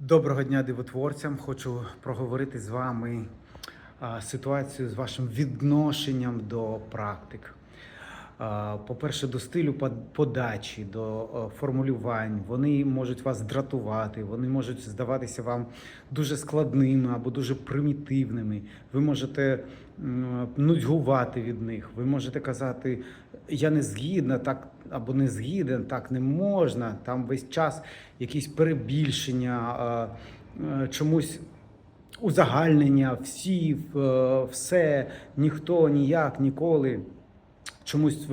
Доброго дня дивотворцям. Хочу проговорити з вами ситуацію з вашим відношенням до практик. По-перше, до стилю подачі, до формулювань. Вони можуть вас дратувати, вони можуть здаватися вам дуже складними або дуже примітивними. Ви можете нудьгувати від них. Ви можете казати, я не згідна, так або не згіден, так не можна. Там весь час якісь перебільшення, е, чомусь узагальнення, всі, е, все, ніхто, ніяк, ніколи. Чомусь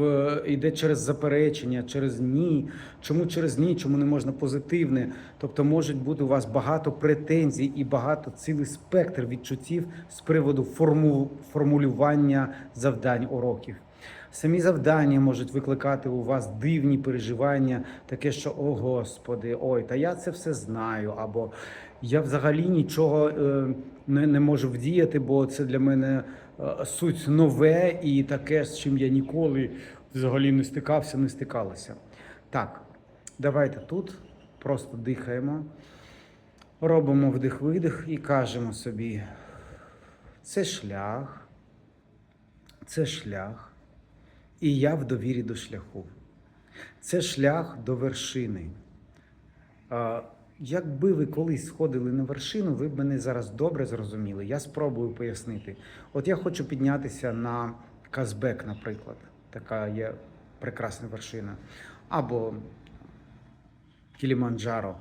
йде через заперечення, через ні. Чому через ні, чому не можна позитивне? Тобто можуть бути у вас багато претензій і багато цілий спектр відчуттів з приводу форму, формулювання завдань уроків. Самі завдання можуть викликати у вас дивні переживання, таке, що о Господи, ой, та я це все знаю, або я взагалі нічого е, не, не можу вдіяти, бо це для мене е, суть нове і таке, з чим я ніколи взагалі не стикався, не стикалася. Так, давайте тут просто дихаємо, робимо вдих-видих і кажемо собі: це шлях, це шлях, і я в довірі до шляху. Це шлях до вершини. Якби ви колись сходили на вершину, ви б мене зараз добре зрозуміли. Я спробую пояснити. От я хочу піднятися на Казбек, наприклад. Така є прекрасна вершина. Або Кіліманджаро.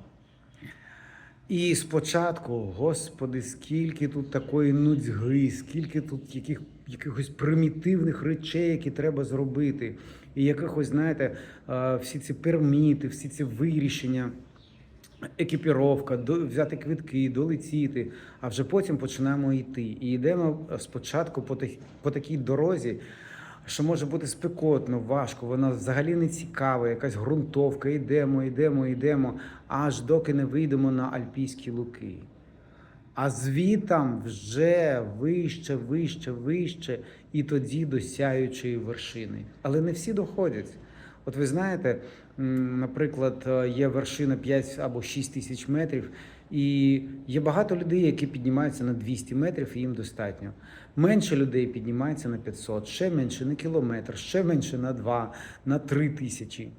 І спочатку, господи, скільки тут такої нудьги, скільки тут яких, якихось примітивних речей, які треба зробити, і якихось, знаєте, всі ці перміти, всі ці вирішення, екіпіровка, взяти квитки, долетіти, а вже потім починаємо йти. І йдемо спочатку по, по такій дорозі, що може бути спекотно, важко, вона взагалі не цікава, якась ґрунтовка, йдемо, йдемо, йдемо, аж доки не вийдемо на Альпійські луки. А звітам вже вище, вище, вище, і тоді до сяючої вершини. Але не всі доходять. От ви знаєте, наприклад, е, є вершина 5 або 6 тисяч метрів, і є багато людей, які піднімаються на 200 метрів, і їм достатньо. Менше людей піднімається на 500, ще менше на кілометр, ще менше на 2, на 3 тисячі.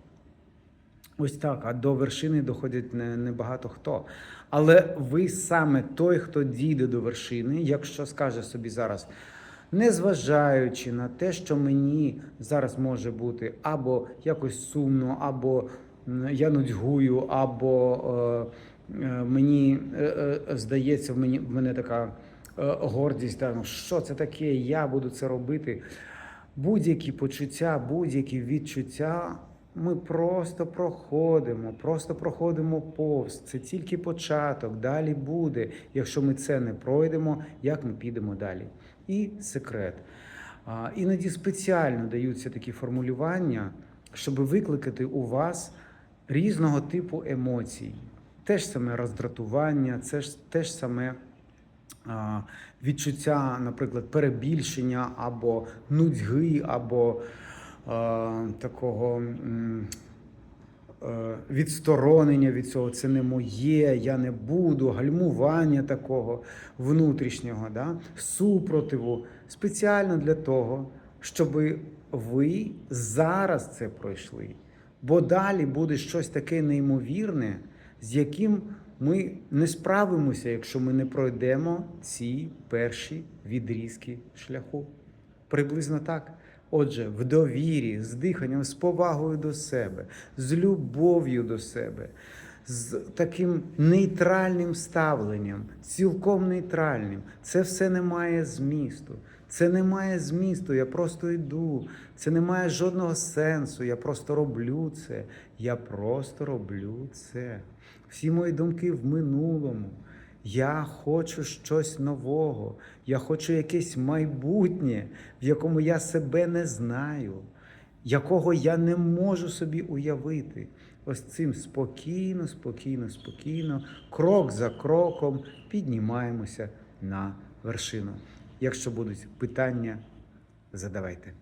Ось так, а до вершини доходять не, не хто. Але ви саме той, хто дійде до вершини, якщо скаже собі зараз, незважаючи на те, що мені зараз може бути або якось сумно, або я нудьгую, або е, мені е, е, здається, в мені в мене така е, гордість, та, ну, що це таке, я буду це робити. Будь-які почуття, будь-які відчуття ми просто проходимо, просто проходимо повз. Це тільки початок, далі буде. Якщо ми це не пройдемо, як ми підемо далі? І секрет. Іноді спеціально даються такі формулювання, щоб викликати у вас різного типу емоцій. Те ж саме роздратування, це ж те ж саме відчуття, наприклад, перебільшення або нудьги, або а, такого е, відсторонення від цього. Це не моє, я не буду, гальмування такого внутрішнього, да? супротиву спеціально для того, щоб ви зараз це пройшли. Бо далі буде щось таке неймовірне, з яким ми не справимося, якщо ми не пройдемо ці перші відрізки шляху. Приблизно так. Отже, в довірі, з диханням, з повагою до себе, з любов'ю до себе, з таким нейтральним ставленням, цілком нейтральним. Це все не має змісту. Це не має змісту, я просто йду. Це не має жодного сенсу. Я просто роблю це. Я просто роблю це. Всі мої думки в минулому. Я хочу щось нового. Я хочу якесь майбутнє, в якому я себе не знаю, якого я не можу собі уявити. Ось цим спокійно, спокійно, спокійно, крок за кроком піднімаємося на вершину. Якщо будуть питання, задавайте.